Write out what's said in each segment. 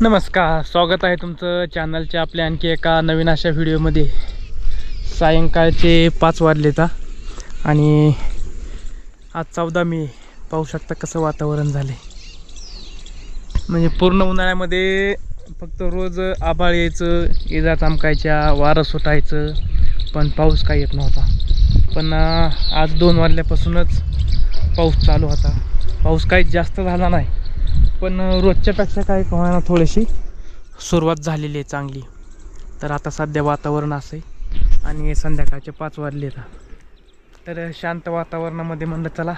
नमस्कार स्वागत आहे तुमचं चॅनलच्या आपल्या आणखी एका नवीन अशा व्हिडिओमध्ये सायंकाळचे पाच वाजलेता आणि आज चौदा मे पाहू शकता कसं वातावरण झालं म्हणजे पूर्ण उन्हाळ्यामध्ये फक्त रोज आभाळ यायचं इजा चमकायच्या वारं सुटायचं पण पाऊस काही येत नव्हता. पण आज दोन वाजल्यापासूनच पाऊस चालू होता. पाऊस काही जास्त झाला नाही. पण रोजच्यापेक्षा काय कमाना थोडीशी? सुरुवात झालेली आहे चांगली. तर आता सध्या वातावरण असं आहे आणि संध्याकाळचे पाच वाजले तर शांत वातावरणामध्ये म्हणलं चला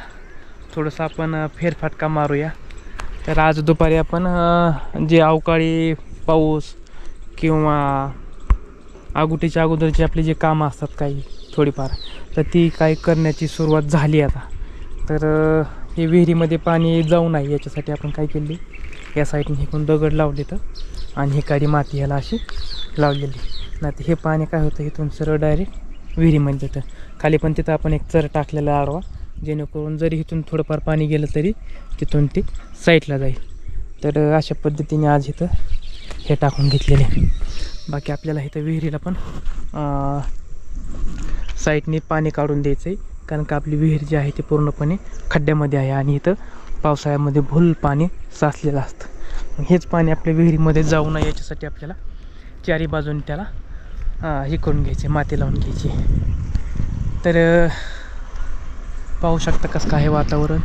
थोडंसं आपण फेरफाटका मारूया. तर आज दुपारी आपण जे अवकाळी पाऊस किंवा आगुटीच्या अगोदरची आपली जे कामं असतात काही थोडीफार तर ती काही करण्याची सुरुवात झाली आता. तर हे विहिरीमध्ये पाणी जाऊ नये याच्यासाठी आपण काय केले? या साईडने इकडून दगड लावले तर. आणि हे काळी माती ह्याला अशी लावलेली. नाही हे पाणी काय होतं? इथून सरळ डायरेक्ट विहिरीमध्ये जातं खाली पण तिथं आपण एक चर टाकलेला आडवा. जेणेकरून जरी इथून थोडंफार पाणी गेलं तरी तिथून ते साईडला जाईल. तर अशा पद्धतीने आज इथं हे टाकून घेतलेले बाकी आपल्याला इथं विहिरीला पण साईटने साईडने पाणी काढून द्यायचं आहे कारण का आपली विहीर जी आहे ती पूर्णपणे खड्ड्यामध्ये आहे आणि इथं पावसाळ्यामध्ये भूल पाणी साचलेलं असतं. हेच पाणी आपल्या विहिरीमध्ये जाऊ नये याच्यासाठी आपल्याला चारी बाजूने त्याला हे करून घ्यायचे माती लावून घ्यायची. तर पाहू शकता कसं काय वातावरण.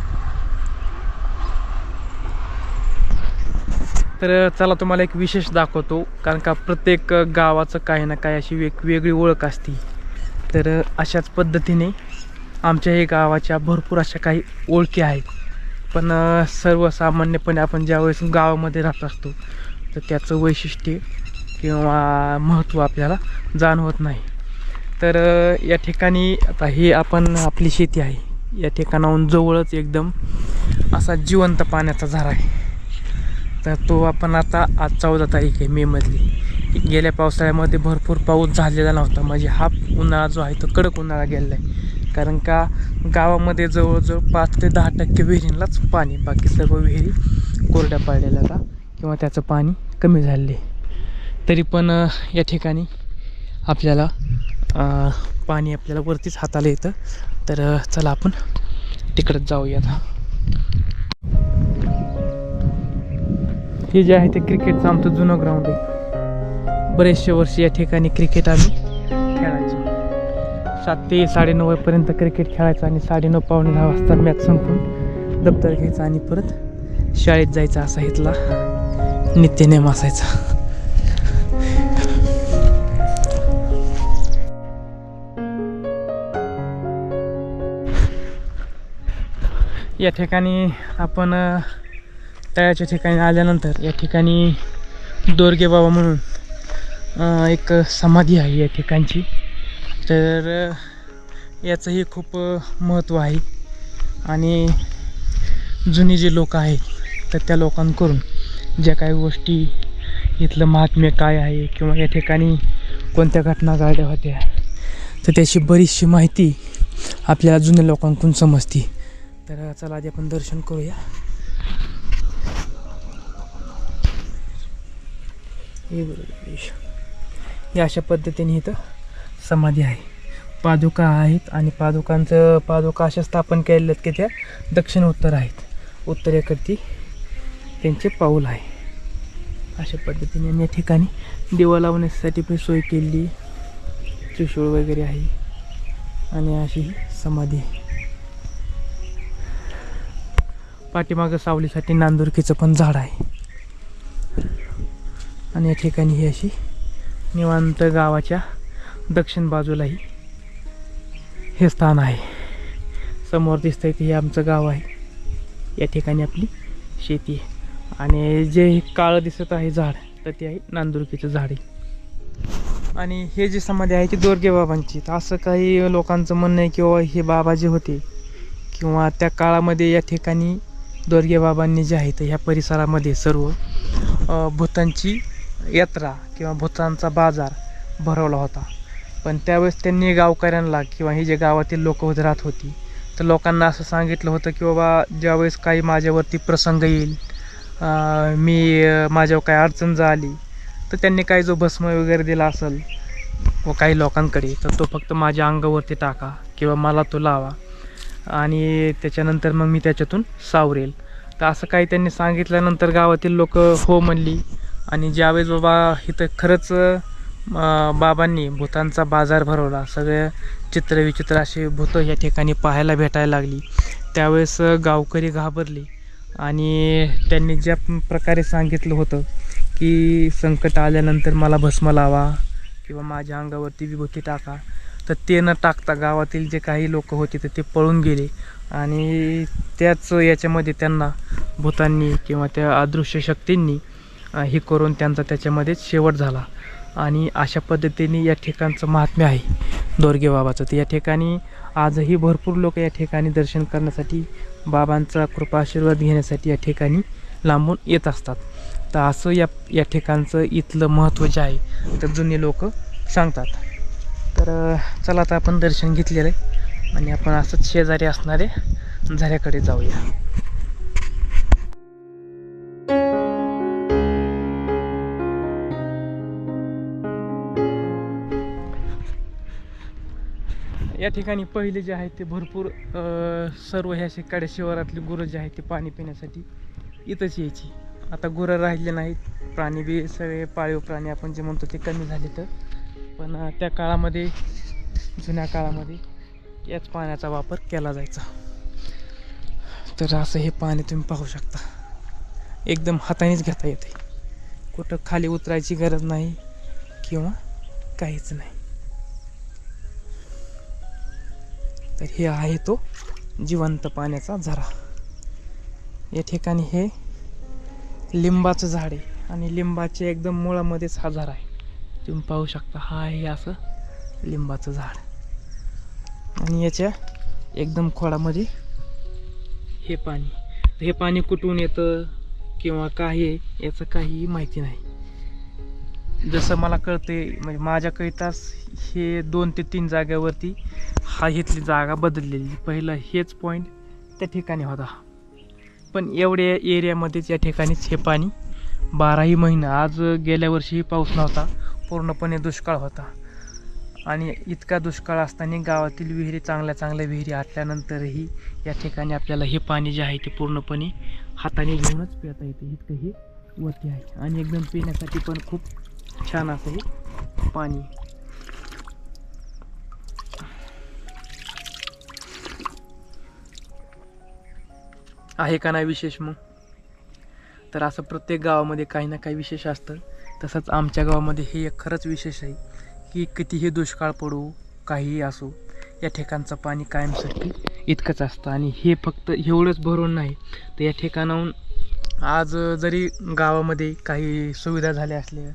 तर चला तुम्हाला एक विशेष दाखवतो कारण का प्रत्येक गावाचं काही ना काही अशी वेग वेगळी ओळख असते. तर अशाच पद्धतीने आमच्या हे गावाच्या भरपूर अशा काही ओळखी आहेत. पण सर्वसामान्यपणे आपण ज्यावेळेस गावामध्ये राहत असतो तर त्याचं वैशिष्ट्य किंवा महत्त्व आपल्याला जाणवत नाही. तर या ठिकाणी आता ही आपण आपली शेती आहे. या ठिकाणाहून जवळच एकदम असा जिवंत पाण्याचा झरा आहे. तर तो आपण आता आज चौदा तारीख आहे मेमधली गेल्या पावसाळ्यामध्ये भरपूर पाऊस झालेला नव्हता. म्हणजे हा उन्हाळा जो आहे तो कडक उन्हाळा गेलेला आहे. कारण का गावामध्ये जवळजवळ पाच ते दहा टक्के विहिरींलाच पाणी बाकी सर्व विहिरी कोरड्या पाडलेल्या का किंवा त्याचं पाणी कमी झालेले तरी पण या ठिकाणी आपल्याला पाणी आपल्याला वरतीच हाताला येतं. तर चला आपण तिकडंच जाऊयात हे जे आहे ते क्रिकेटचं आमचं जुनं ग्राउंड आहे. बरेचसे वर्ष या ठिकाणी क्रिकेट आम्ही सात ते साडेनऊ वाजेपर्यंत क्रिकेट खेळायचं आणि साडेनऊ पावणे दहा वाजता मॅच संपून दप्तर घ्यायचं आणि परत शाळेत जायचं असा इथला नित्यनेम असायचा. या ठिकाणी आपण तळ्याच्या ठिकाणी आल्यानंतर या ठिकाणी दोरगे बाबा म्हणून एक समाधी आहे या ठिकाणची. तर याचंही खूप महत्त्व आहे. आणि जुनी जे लोक आहेत तर त्या लोकांकडून ज्या काही गोष्टी इथलं महात्म्य काय आहे किंवा या ठिकाणी कोणत्या घटना घडल्या होत्या तर त्याची बरीचशी माहिती आपल्याला जुन्या लोकांकडून समजते. तर चला आधी आपण दर्शन करूया. हे बरोबर या अशा पद्धतीने इथं समाधी आहे. पादुका आहेत आणि पादुकांचं पादुका अशा स्थापन केलेल्या आहेत की त्या दक्षिण उत्तर आहेत. उत्तरेकडती त्यांचे पाऊल आहे. अशा पद्धतीने या ठिकाणी दिवा लावण्यासाठी पण सोय केली. त्रिशूळ वगैरे आहे. आणि अशी ही समाधी आहे. पाठीमागं सावलीसाठी नांदुरकीचं पण झाड आहे. आणि या ठिकाणी ही अशी निवांत गावाच्या दक्षिण बाजूलाही हे स्थान आहे. समोर दिसतंय ते हे आमचं गाव आहे. या ठिकाणी आपली शेती आहे. आणि जे काळं दिसत आहे झाड तर ते आहे नांदुरकीचं झाड आहे. आणि हे जे समाधी आहे ती दोरगे बाबांची तर असं काही लोकांचं म्हणणं आहे किंवा हे बाबा जे होते किंवा त्या काळामध्ये या ठिकाणी दोरगे बाबांनी जे आहे तर ह्या परिसरामध्ये सर्व भूतांची यात्रा किंवा भूतांचा बाजार भरवला होता. पण त्यावेळेस त्यांनी गावकऱ्यांना किंवा ही जे गावातील लोक राहत होती तर लोकांना असं सांगितलं होतं की बाबा ज्यावेळेस काही माझ्यावरती प्रसंग येईल मी माझ्यावर काय अडचण झाली तर त्यांनी काही जो भस्म वगैरे दिला असेल व काही लोकांकडे तर तो फक्त माझ्या अंगावरती टाका किंवा मला तो लावा. आणि त्याच्यानंतर मग मी त्याच्यातून सावरेल. तर असं काही त्यांनी सांगितल्यानंतर गावातील लोक हो म्हणली. आणि ज्यावेळेस बाबा इथं खरंच बाबांनी भूतांचा बाजार भरवला. सगळे चित्रविचित्र असे भूतं या ठिकाणी पाहायला भेटायला लागली. त्यावेळेस गावकरी घाबरले आणि त्यांनी ज्या प्रकारे सांगितलं होतं की संकट आल्यानंतर मला भस्म लावा किंवा माझ्या अंगावरती विभूती टाका तर ते न टाकता गावातील जे काही लोक होते तर ते पळून गेले. आणि त्याच याच्यामध्ये त्यांना भूतांनी किंवा त्या अदृश्य शक्तींनी हे करून त्यांचा त्याच्यामध्ये शेवट झाला. आणि अशा पद्धतीने या ठिकाणचं महात्म्य आहे दोरगे बाबाचं. तर या ठिकाणी आजही भरपूर लोक या ठिकाणी दर्शन करण्यासाठी बाबांचा कृपा आशीर्वाद घेण्यासाठी या ठिकाणी लांबून येत असतात. तर असं या या ठिकाणचं इथलं महत्त्व जे आहे तर जुने लोक सांगतात. तर चला आता आपण दर्शन घेतलेलं आहे आणि आपण असंच शेजारी असणारे झऱ्याकडे जाऊया. या ठिकाणी पहिले जे आहे ते भरपूर सर्व ह्या शेकाड्या शिवारातली गुरं जे आहेत ते पाणी पिण्यासाठी इथंच यायची. आता गुरं राहिले नाहीत. प्राणी बी सगळे पाळीव प्राणी आपण जे म्हणतो ते कमी झाले तर. पण त्या काळामध्ये जुन्या काळामध्ये याच पाण्याचा वापर केला जायचा. तर असं हे पाणी तुम्ही पाहू शकता. एकदम हातानेच घेता येते. कुठं खाली उतरायची गरज नाही किंवा काहीच नाही. तर हे आहे तो जिवंत पाण्याचा झरा. या ठिकाणी हे लिंबाचं झाड आहे आणि लिंबाच्या एकदम मुळामध्येच हा झरा आहे. तुम्ही पाहू शकता हा आहे असं लिंबाचं झाड. आणि याच्या एकदम खोडामध्ये हे पाणी. हे पाणी कुठून येतं किंवा काय आहे याचं काहीही माहिती नाही. जसं मला कळते म्हणजे माझ्या कळताच हे दोन ते तीन जाग्यावरती हा इथली जागा बदललेली. पहिलं हेच पॉईंट त्या ठिकाणी होता. पण एवढ्या एरियामध्येच या ठिकाणीच हे पाणी बाराही महिने आज गेल्या वर्षीही पाऊस नव्हता पूर्णपणे दुष्काळ होता. आणि इतका दुष्काळ असताना गावातील विहिरी चांगल्या चांगल्या विहिरी आटल्यानंतरही या ठिकाणी आपल्याला हे पाणी जे आहे ते पूर्णपणे हाताने घेऊनच पिता येते. इतकं हे वरती आहे. आणि एकदम पिण्यासाठी पण खूप छान असं हे पाणी. आहे. का नाही विशेष मग? तर असं प्रत्येक गावामध्ये काही ना काही विशेष असतं. तसंच आमच्या गावामध्ये हे एक खरंच विशेष आहे की कितीही दुष्काळ पडू काहीही असो या ठिकाणचं पाणी कायमसाठी इतकंच असतं. आणि हे फक्त एवढंच भरून नाही तर या ठिकाणाहून आज जरी गावामध्ये काही सुविधा झाल्या असल्या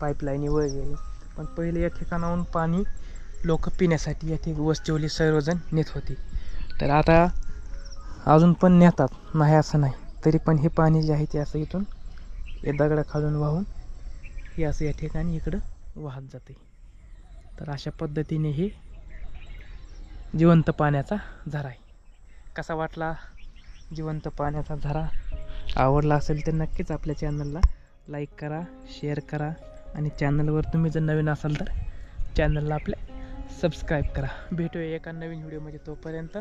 पाईपलाईनी वगैरे पण पहिले या ठिकाणाहून पाणी लोक पिण्यासाठी या ठिक वस्तीवली सर्वजण नेत होते. तर आता अजून पण नेतात. नाही असं नाही. तरी पण हे पाणी जे आहे ते असं इथून या दगडाखालून वाहून हे असं या ठिकाणी इकडं वाहत जाते. तर अशा पद्धतीने हे जिवंत पाण्याचा झरा आहे. कसा वाटला जिवंत पाण्याचा झरा? आवडला असेल तर नक्कीच आपल्या चॅनलला लाईक करा शेअर करा. आणि चॅनलवर तुम्ही जर नवीन असाल तर चॅनलला आपल्या सबस्क्राईब करा. भेटूया एका नवीन व्हिडिओमध्ये तोपर्यंत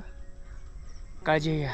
काळजी घ्या.